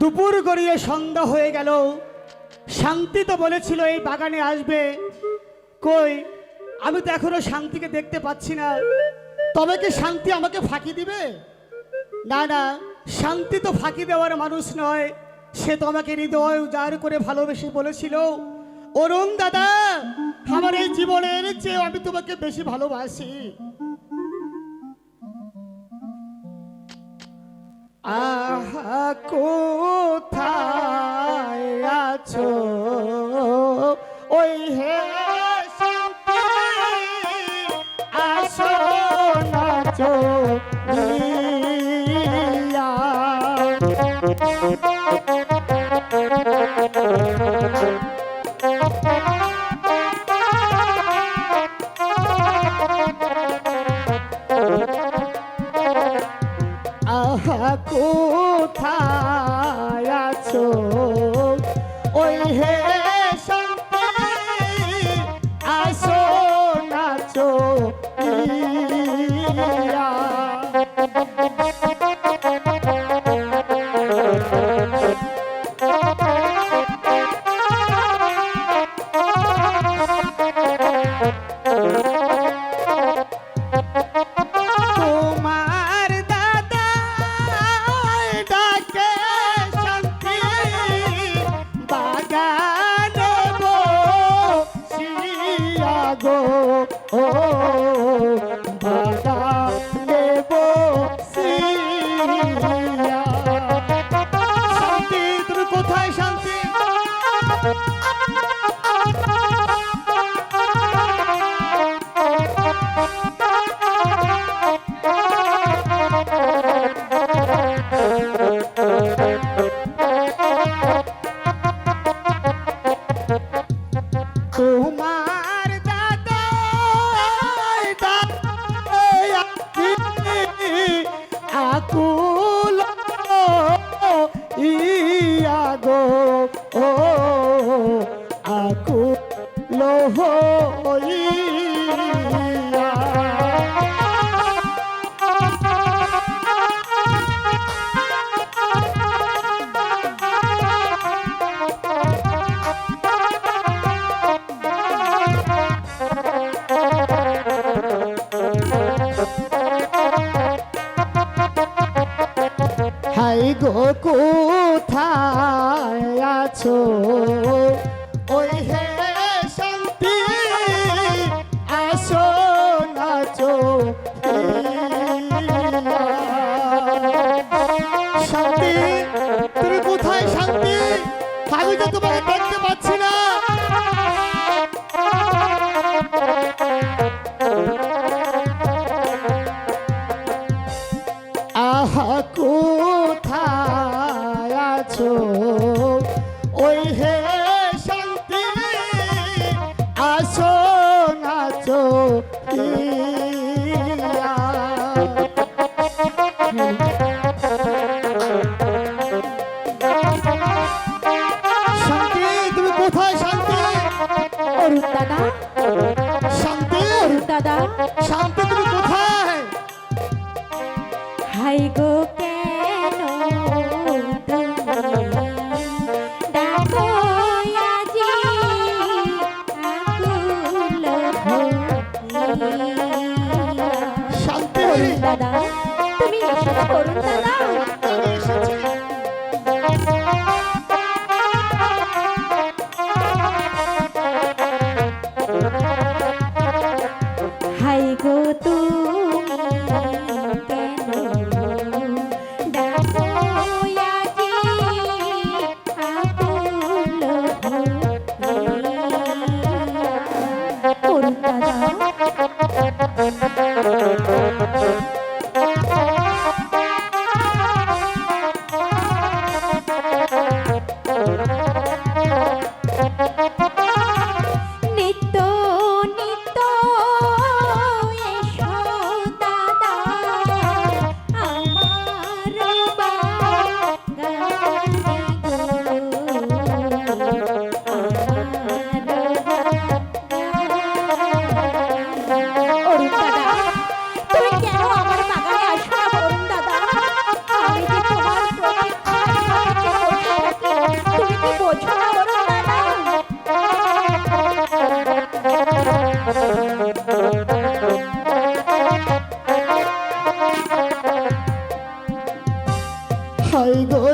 দুপুর গড়িয়ে সন্ধ্যা হয়ে গেল। শান্তি তো বলেছিল এই বাগানে আসবে। কই, আমি তো এখনও শান্তিকে দেখতে পাচ্ছি না। তবে কি শান্তি আমাকে ফাঁকি দিবে? না না, শান্তি তো ফাঁকি দেওয়ার মানুষ নয়। সে তো আমাকে হৃদয় উজাড় করে ভালোবেসে বলেছিল, অরুণ দাদা, আমার এই জীবনের চেয়ে আমি তোমাকে বেশি ভালোবাসি। আহা কোথায় আছো? ওই হে Oh! হাই গো, কোথায় আছো? ওই হে শান্তি, আসো, নাচো। শান্তি, তুমি কোথায় শান্তি? তোমাকে দেখতে আসো তুমি এসেছ অরুণ দাদা। Ha ha ha!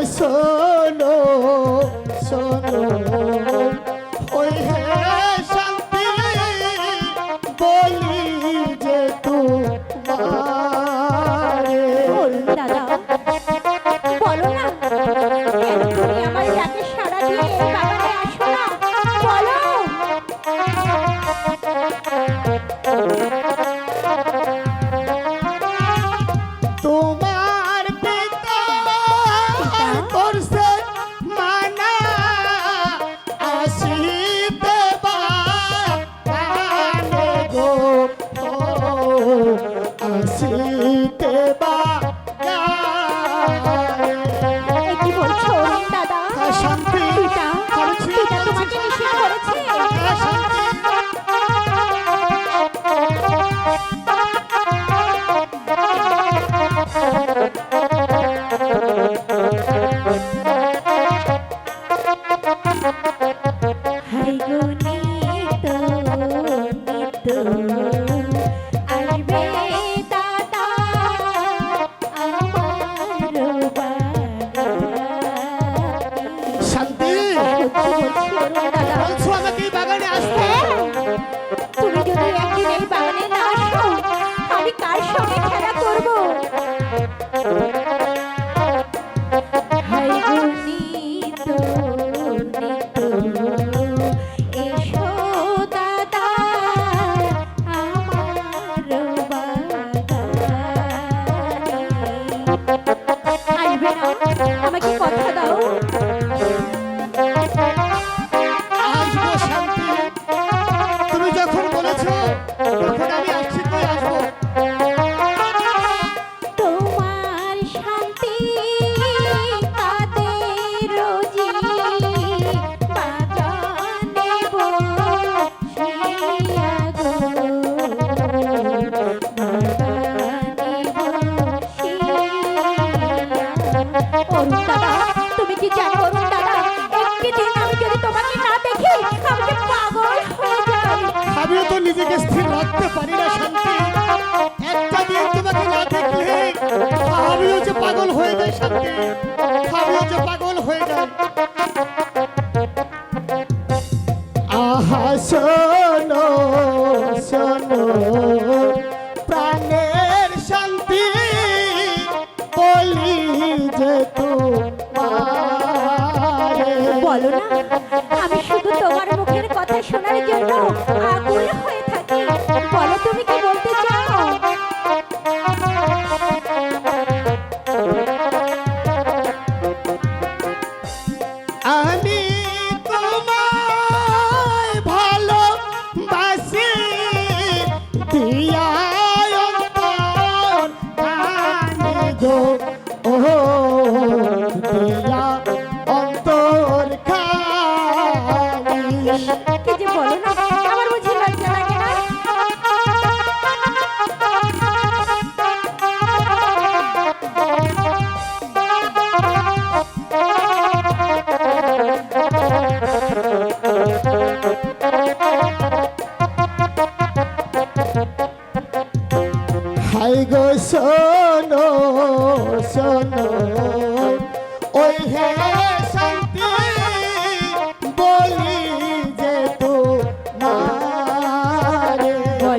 soul. Am é que pode? নিজেকে স্থির রাখতে পারি না শান্তি। একটা দিন তোমাকে না দেখলে আমিও যে পাগল হয়ে যায় শান্তি। আমিও যে পাগল হয়ে যায় আহা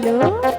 る